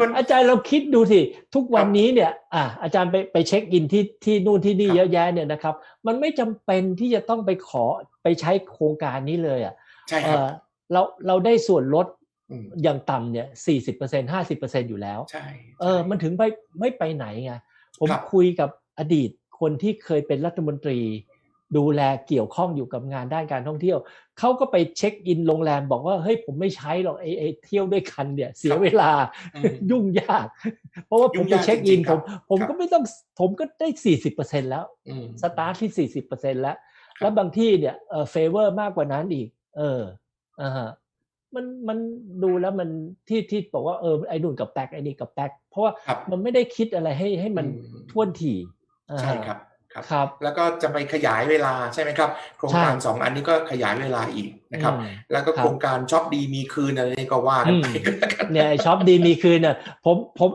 มันอาจารย์เราคิดดูสิ ทุกวันนี้เนี่ย อะอาจารย์ไปไปเช็คอินที่ที่นู่นที่นี่ครับเยอะแยะเนี่ยนะครับ มันไม่จำเป็นที่จะต้องไปขอไปใช้โครงการนี้เลยอะใช่เอครับอเราเราได้ส่วนลดมอย่างต่ำเนี่ยสี่สิบเปอร์เซ็นห้าสิบเปอร์เซ็นอยู่แล้วใช่เออมันถึงไปไม่ไปไหนไงผมครับคุยกับอดีตคนที่เคยเป็นรัฐมนตรี ดูแลเกี่ยวข้องอยู่กับงานด้านการท่องเที่ยวเขาก็ไปเช็คอินโรงแรมบอกว่าเฮ้ยผมไม่ใช้หรอกไอ้ไอ้เที่ยวด้วยกันเนี่ยเสียเวลาอืมยุ่งยาก เพราะว่าผยุ่มงไปยากเช็คอินจริผงมๆครับผมครับก็ไม่ต้องผมก็ได้สี่สิบเปอร์เซ็นแล้วอืมสตาร์ทที่สี่สิบเปอร์เซ็นแล้ว แล้วบางที่เนี่ยเออเฟเวอร์มากกว่านั้นอีก เอออ่าฮะมันมันดูแล้วมันที่ที่บอกว่าเออไอ้นู่นกับแป๊กไอ้นี่กับแป๊กเพราะว่าครับมันไม่ได้คิดอะไรให้ให้มันอืมท่วนถี่อ่าฮะใช่ครับ ครับครับแล้วก็จะไปขยายเวลาใช่ไหมครับ โครงการใช่สองอันนี้ก็ขยายเวลาอีกนะครับอืมแล้วก็ครับโครงการช็อปดีมีคืนอะไรนี่ก็ว่ากันไปอืมก็แล้วกันเนี่ยไอ้ช็อปดีมีคืนเนี่ยผมผม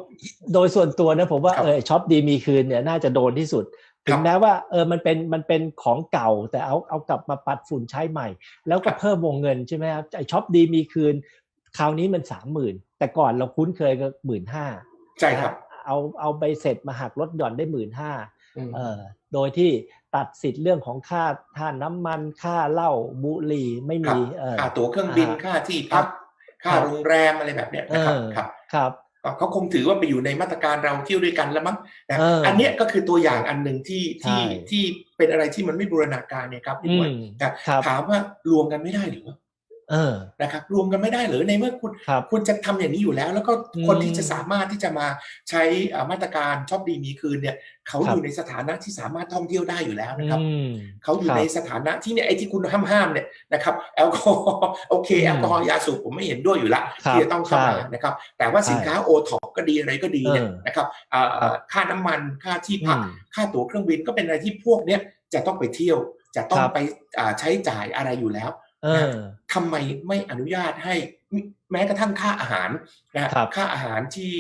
โดยส่วนตัวนะผมว่าครับเออช็อปดีมีคืนเนี่ยน่าจะโดนที่สุดครับถึงแม้ว่าเออมันเป็นมันเป็นของเก่าแต่เอาเอากลับมาปัดฝุ่นใช้ใหม่ แล้วก็ครับเพิ่มวงเงินใช่ไหมครับไอ้ช็อปดีมีคืน คราวนี้มันสามหมื่นแต่ก่อนเราคุ้นเคยกับหมื่นห้าใช่ครับ เอาเอาใบเสร็จมาหักลดหย่อนได้หมื่นห้าอืมเออ โดยที่ตัดสิทธิ์เรื่องของค่าท่าน้ำมันค่าเหล้าบุหรี่ไม่ครัมีบเออค่าตั๋วเครื่องบินอ่าค่าที่พักค่าครับโรงแรมอะไรแบบเนี้ยเอนะครับอครับครับก็เขาคงถือว่าไปอยู่ในมาตรการเราเที่ยวด้วยกันแล้วมั้งนะเอออัอันเนี้ยก็คือตัวอย่างอันหนึ่งที่ใช่ที่ที่เป็นอะไรที่มันไม่บูรณาการเนี่ยครับพี่อืบอยมนะครับถามว่ารวมกันไม่ได้หรือ เออนะครับรวมกันไม่ได้หรือในเมื่อคุณครับคุณจะทำอย่างนี้อยู่แล้ว แล้วก็คนอืมที่จะสามารถที่จะมาใช้อ่ามาตรการชอบดีมีคืนเนี่ย เขาครับอยู่ในสถานะที่สามารถท่องเที่ยวได้อยู่แล้วนะครับอืมเขาอยู่ครับในสถานะที่เนี่ยไอ้ที่คุณห้ามห้ามๆเนี่ยนะครับแอลกอฮอล์โอเคอืมแอลกอฮอล์ยาสูบผมไม่เห็นด้วยอยู่ละครับที่จะต้องเข้ามาใช่นะครับ แต่ว่าใช่สินค้าโอท็อปก็ดีอะไรก็ดีเนี่ยเออนะครับอ่าครับค่าน้ำมันค่าที่พักอืมค่าตั๋วเครื่องบินก็เป็นอะไรที่พวกเนี้ยจะต้องไปเที่ยวจะต้อคงรับไปอ่าใช้จ่ายอะไรอยู่แล้วเออ ทำไมไม่อนุญาตให้มิแม้กระทั่งค่าอาหารนะฮะครับค่าอาหารที่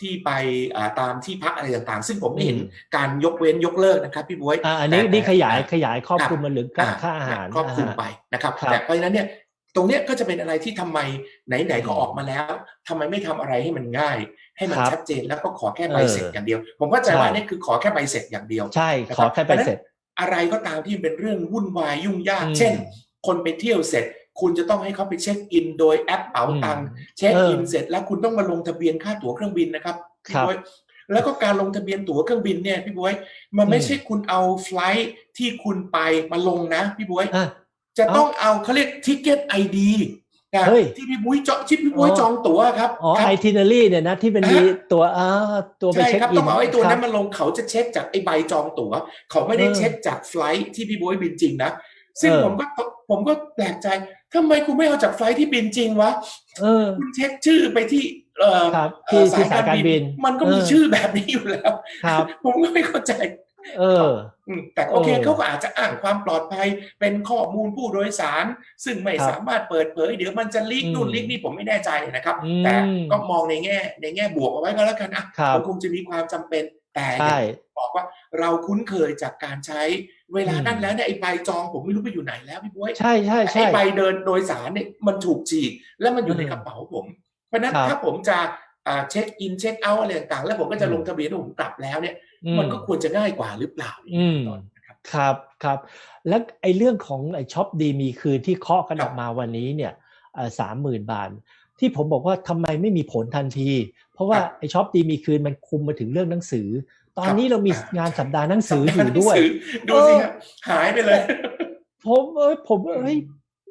ที่ไปอ่าตามที่พักอะไรต่างๆ ซึ่งผมไม่เห็นอืมการยกเว้นยกเลิกนะครับพี่บวยอ่าอันนี้แต่นี่ขยายแต่ขยายครอบคลุมมาถึงค่าค่าอาหารครอบคลุมอ่าไปนะครับครับแต่เพราะฉะนั้นเนี่ยตรงเนี้ยก็จะเป็นอะไรที่ทำไมไหนๆก็อืมออกมาแล้วทำไมไม่ทำอะไรให้มันง่าย ให้มันครับชัดเจนแล้วก็ขอแค่ใบเสร็จเออออย่างเดียว ผมเข้าใจว่าใช่นี่คือขอแค่ใบเสร็จอย่างเดียวใช่นะขครัอบแค่ไปเสร็จ อะไรก็ตามที่เป็นเรื่องวุ่นวายยุ่งยากอืมเช่น คนไปเที่ยวเสร็จ คุณจะต้องให้เขาไปเช็คอิน โดยแอปเป๋าตังค์อืมเช็คอินเออเสร็จแล้วคุณต้องมาลงทะเบียนค่าตั๋วเครื่องบินนะครับพี่ครับบ๊วยแล้วก็การลงทะเบียนตั๋วเครื่องบินเนี่ยพี่บ๊วยมันไม่อืมใช่คุณเอาไฟลท์ที่คุณไปมาลงนะพี่บ๊วยอะจะต้องเอาเขาเรียกทิเก็ตไอดีนะเฮ้ยที่พี่บ๊วยจองที่พี่บ๊วยอ๋อจองตั๋วครับอ๋อครับไอทินารีเนี่ยนะที่มันมีตัวอ่าตัวไปใช่เช็คครับอิต้อนงเอาไอ้ตัวนั้นครับมาลงเขาจะเช็คจากไอ้ใบจองตั๋ว เขาไม่ได้เออเช็คจากไฟลท์ที่พี่บ๊วยบินจริงนะ ซึ่งเออผมก็ผมก็แปลกใจทำไมคุณไม่เอาจากไฟลท์ที่บินจริงวะเออคุณเช็คชื่อไปที่เอ่อครับเอ่อที่ที่สายการบิน มันก็มีเออชื่อแบบนี้อยู่แล้วครับผมก็ไม่เข้าใจเอออืมแต่โอเคเออเขาก็อาจจะอ้างความปลอดภัยเป็นข้อมูลผู้โดยสาร ซึ่งไม่ครับสามารถเปิดเผย เดี๋ยวมันจะลีกนู่นอืมลีกนี่ผมไม่แน่ใจนะครับอืมแต่ก็มองในแง่ ในแง่บวกเอาไว้ก็แล้วกันอะครับมันคงจะมีความจำเป็น แต่อย่าใช่งบอกว่าเราคุ้นเคยจากการใช้เวลานั้นแล้วเนี่ยไอ้ใบจองผมไม่รู้ไปอยู่ไหนแล้วพี่บ๊วยใช่ใช่ไอ้ใช่ใบเดินโดยสารเนี่ยมันถูกฉีกแล้วมันอยู่ในอืมกระเป๋าผม เพราะฉะนั้นครับถ้าผมจะอ่าเช็คอินเช็คเอาท์อะไรต่างๆ แล้วผมก็จะอืมลงทะเบียนว่าผมกลับแล้วเนี่ยอืมันก็ควรจะง่ายกว่าหรือเปล่าอืมตอนนะครับครับครับแล้วไอ้เรื่องของไอ้ช็อปดีมีคืนที่เคาะกันครัอบอกมาวันนี้เนี่ยสามหมื่นบาทที่ผมบอกว่าทำไมไม่มีผลทันที เพราะว่าครับไอ้ช็อปดีมีคืนมันคุมมาถึงเรื่องหนังสือ ตอนครับนี้เรามีอ่างงานสัปดาห์หนังสืออยู่ด้วยหนังสืดูสิครับหายไปเลย ผมเอ้ยผมเอ้ย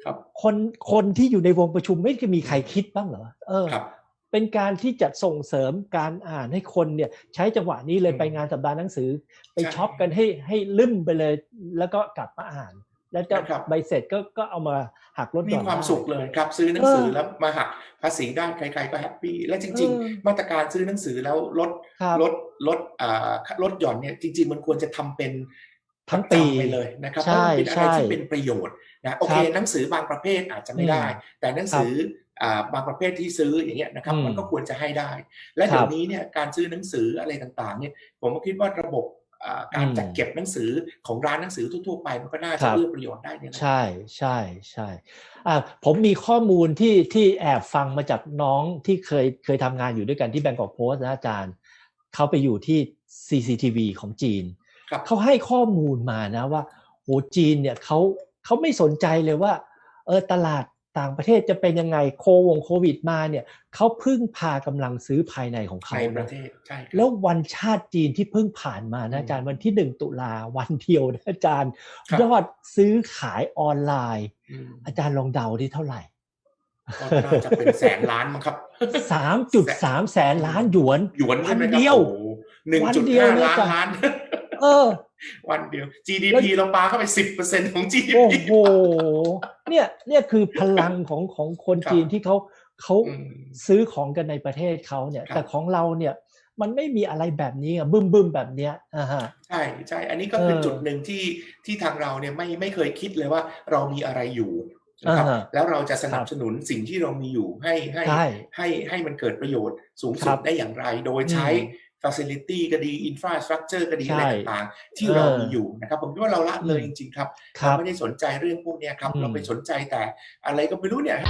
ครับคนคนที่อยู่ในวงประชุมไม่เคยมีใครคิดบ้างเหรอเออครับเป็นการที่จะส่งเสริมการอ่านให้คนเนี่ย ใช้จังหวะนี้เลยอืมไปงานสัปดาห์หนังสือ ไปใช่ช็อปกันให้ให้ลืมไปเลย แล้วก็กลับมาอ่าน แล้วจะนะครับ ใบเสร็จก็ก็เอามาหักลดหมีย่อนความได้ สุขเลยครับซื้อหนังสือเออแล้วมาหักภาษีได้ใครๆก็แฮปปี้และจริง เออ ๆ มาตรการซื้อหนังสือแล้วลดครับลดลดอ่าลดหย่อนเนี่ยจริง ๆ มันควรจะทำเป็นทั้งปีประจำไปเลยนะครับเพใช่ราะมันเป็นอะไรใช่ที่เป็นประโยชน์นะโอเคครับหนังสือบางประเภทอาจจะไม่ได้อืมแต่หนังสืออ่าบางประเภทที่ซื้ออย่างเงี้ยนะครับอืมมันก็ควรจะให้ได้ และครับเดี๋ยวนี้เนี่ยการซื้อหนังสืออะไรต่างๆเนี่ยผมก็คิดว่าระบบอ่า การอืมจัดเก็บหนังสือของร้านหนังสือทั่วๆไปมันก็น่าคจะรับเอื้อประโยชน์ได้เนี่ยนะใช่ใช่ใช่อ่าผมมีข้อมูลที่ที่แอบฟังมาจากน้องที่เคยเคยทำงานอยู่ด้วยกันที่แบงกอกโพสต์นะอาจารย์ เขาไปอยู่ที่ CCTV ของจีนครับเขาให้ข้อมูลมานะว่าโหจีนเนี่ยเขาเขาไม่สนใจเลยว่าเออตลาด ต่างประเทศจะเป็นยังไงโควงโควิดมาเนี่ยเขาพึ่งพากำลังซื้อภายในของเขาในปนะระเทศใช่ครับแล้ววันชาติจีนที่เพิ่งผ่านมาอืนะมอาจารย์วันที่หนึ่งตุลาวันเดียวนะอาจารย์ครับยอดซื้อขายออนไลน์อืมอาจารย์ลองเดาที่เท่าไหร่ก็น่าจะเป็นแสนล้านมั้งครับสามจุดสามแสนล้านหยวนหยวนใช่ไหมวันครัเดียวหนึ่งวันจุดเดียวห้านะล้านจ๊ะล้าน เออ วันเดียวแล้ว GDP เราปาเข้าไปสิบเปอร์เซ็นของ GDP โอ้โหเนี่ยเนี่ยคือพลังของของคนครับจีนที่เขาเขาอืมซื้อของกันในประเทศเขาเนี่ยครับแต่ของเราเนี่ยมันไม่มีอะไรแบบนี้อะบึ้มบึ้มๆแบบเนี้ยอ่าฮะใช่ใช่อันนี้ก็เป็นเออจุดหนึ่งที่ที่ทางเราเนี่ยไม่ไม่เคยคิดเลยว่าเรามีอะไรอยู่นะครับอ่าฮะแล้วเราจะสนับสนุนสิ่งที่เรามีอยู่ให้ให้ใช่ให้ให้มันเกิดประโยชน์สูงคสุรัดบได้อย่างไร โดยใช้อืม facility ก็ดี infrastructure ก็ดีใช่อะไรต่างๆ ที่เออเรามีอยู่นะครับ ผมคิดว่าเราละเลยอืจม ริง ๆ ครับครัเราบไม่ได้สนใจเรื่องพวกเนี้ยครับ อืมเราไปสนใจแต่อะไรก็ไม่รู้เนี่ย